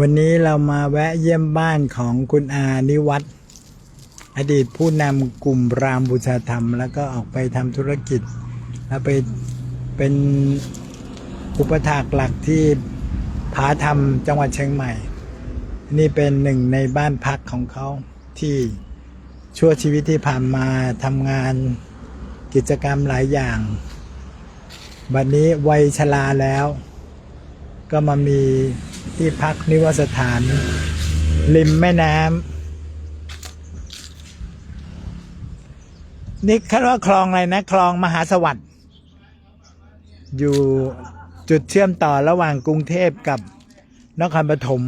วันนี้เรามาแวะเยี่ยมบ้านของคุณอานิวัฒน์อดีตผู้นำกลุ่มรามบูชาธรรม แล้วก็ออกไปทำธุรกิจ แล้วไปเป็นอุปถากหลักที่ผาธรรมจังหวัดเชียงใหม่ นี่เป็นหนึ่งในบ้านพักของเขาที่ชั่วชีวิตที่ผ่านมาทำงานกิจกรรมหลายอย่าง บัดนนี้วัยชราแล้ว ก็มามี ที่พักนิวสถาน ริมแม่น้ำนี่คาดว่าคลองอะไรนะ คลองมหาสวัสดิ์อยู่จุดเชื่อมต่อระหว่างกรุงเทพกับนครปฐม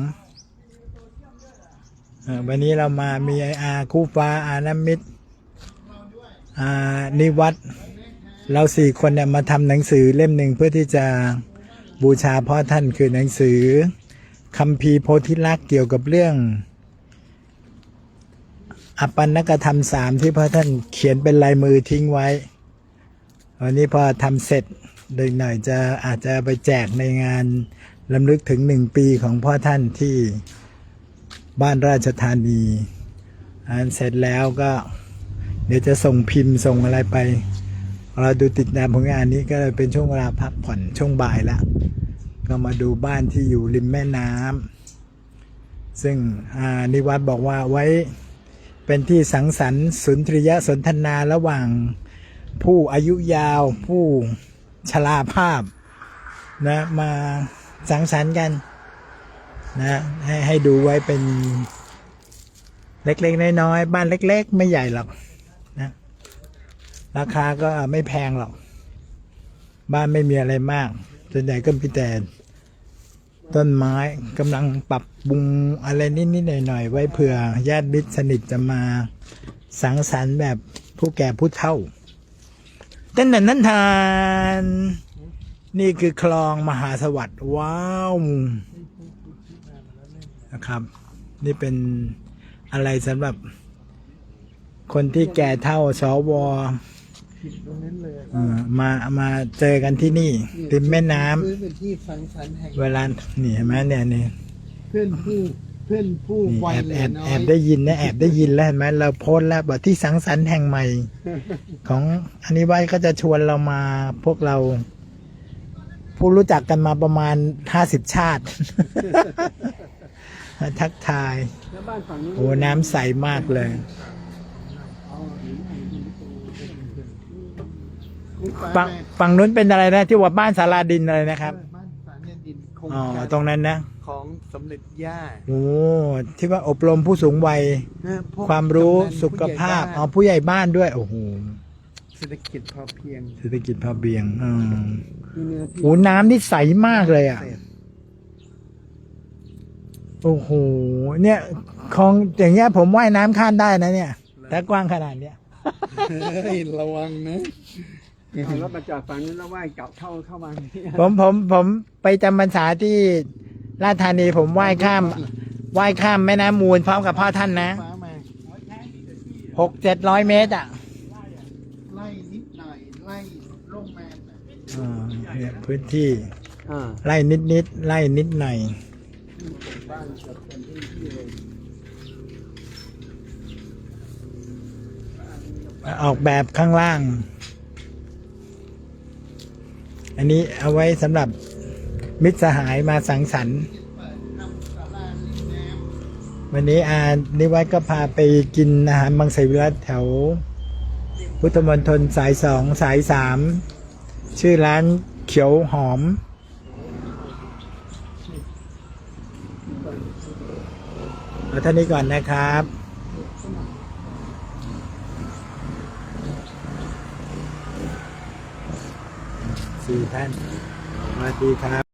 อันนี้เรามามีไออาคู่ฟ้าอานามิตรอานิวัตเราสี่คนเนี่ยมาทำหนังสือเล่มหนึ่งเพื่อที่จะบูชาพ่อท่านคือหนังสือ คัมภีโพธิลักษ์เกี่ยวกับเรื่องอปันนกธรรมสามที่พระท่านเขียนเป็นลายมือทิ้งไว้ วันนี้พอทำเสร็จเด็กหน่อยจะอาจจะไปแจกในงานลำลึกถึงหนึ่งปีของพ่อท่านที่บ้านราชธานีอันเสร็จแล้วก็เดี๋ยวจะส่งพิมพ์ส่งอะไรไป เราดูติดตามผลงานนี้ก็เป็นช่วงเวลาพักผ่อนช่วงบ่ายแล้ว ก็มาดูบ้านที่อยู่ริมแม่น้ำซึ่งนิวัฒน์บอกว่าไว้เป็นที่สังสรรค์สุนทรียสนทนาระหว่างผู้อายุยาว ผู้ชราภาพนะมาสังสรรค์กันนะให้ให้ดูไว้เป็นเล็กๆน้อยๆบ้านเล็ก ๆ ไม่ใหญ่หรอกนะราคาก็ไม่แพงหรอก บ้านไม่มีอะไรมาก ส่วนใหญ่ก็มีแต่ต้นไม้กำลังปรับปรุงอะไรนิดๆหน่อยๆ ไว้เผื่อญาติมิตรสนิทจะมาสังสรรค์แบบผู้แก่ผู้เฒ่าเต้นนันนั้นทาน นี่คือคลองมหาสวัสดิ์ว้าวนะครับ นี่เป็นอะไรสำหรับคนที่แก่เท่าสว ตรงนั้นเลยเอ่อมามาเจอกันที่นี่ริมแม่น้ำพื้นเป็นที่สังสรรค์แห่งเวลานี่เห็นไหมเนี่ยนี่เพื่อนผู้เพื่อนผู้นี่วัยแอบเหลืแออบน้อแอยบได้ยินนะแอบได้ยินแล้วเห็นไหมเราโพสต์แล้วบอกที่สังสรรค์แห่งใหม่ ของอันนี้ไว้ก็จะชวนเรามาพวกเรา ผู้รู้จักกันมาประมาณห้าสิบชาติมาทักทาย แล้วบ้านฝั่งนี้โอ้น้ำใสมากเลย ฝั่งฝั่งนู้นเป็นอะไรนะ ที่ว่าบ้านสาราดินอะไรนะครับ บ้านสารเนี่ยดินโครงอ๋อ การตรงนั้นนะของสมเด็จย่าโอ้ที่ว่าอบรมผู้สูงวัย นะพกความรู้กำนันสุขภาพผู้ใหญ่อ๋อผู้ใหญ่บ้านด้วย โอ้โหเศรษฐกิจพอเพียงเศรษฐกิจพอเพียงอืมมีเนื้อที่โอ้น้ำนี่ใสมากเลยอะเศษโอ้โห เนี่ยของอย่างเงี้ยผมว่ายน้ำข้ามได้นะเนี่ยแต่กว้างขนาดเนี้ย เฮ้ยระวังนะ เอารถมาจอดฝั่งนี้แล้วว่ายกลับเข้าเข้ามาเนี่ยผมผมผมไปจำพรรษาที่ราชธานีผมว่ายข้ามว่ายข้ามแม่น้ำมูลพร้อมกับพ่อท่านนะฟ้ามาหกเจ็ดร้อยเมตรอะไล่นิดหน่อยไล่ลงมาน่ะอ่าเนี่ยพื้นที่อ่าไล่นิดนิดๆไล่นิดหน่อย บ้านเกือบเต็มพื้นที่เลยออกแบบข้างล่าง อันนี้เอาไว้สำหรับมิตรสหายมาสังสรรค์วันนี้อานิวัฒน์ก็พาไปกินอาหารมังสวิรัตแถว พุทธมณฑลสายสองสายสามชื่อร้านเขียวหอม เอาเท่านี้ก่อนนะครับ สี่ท่านสวัสดีครับ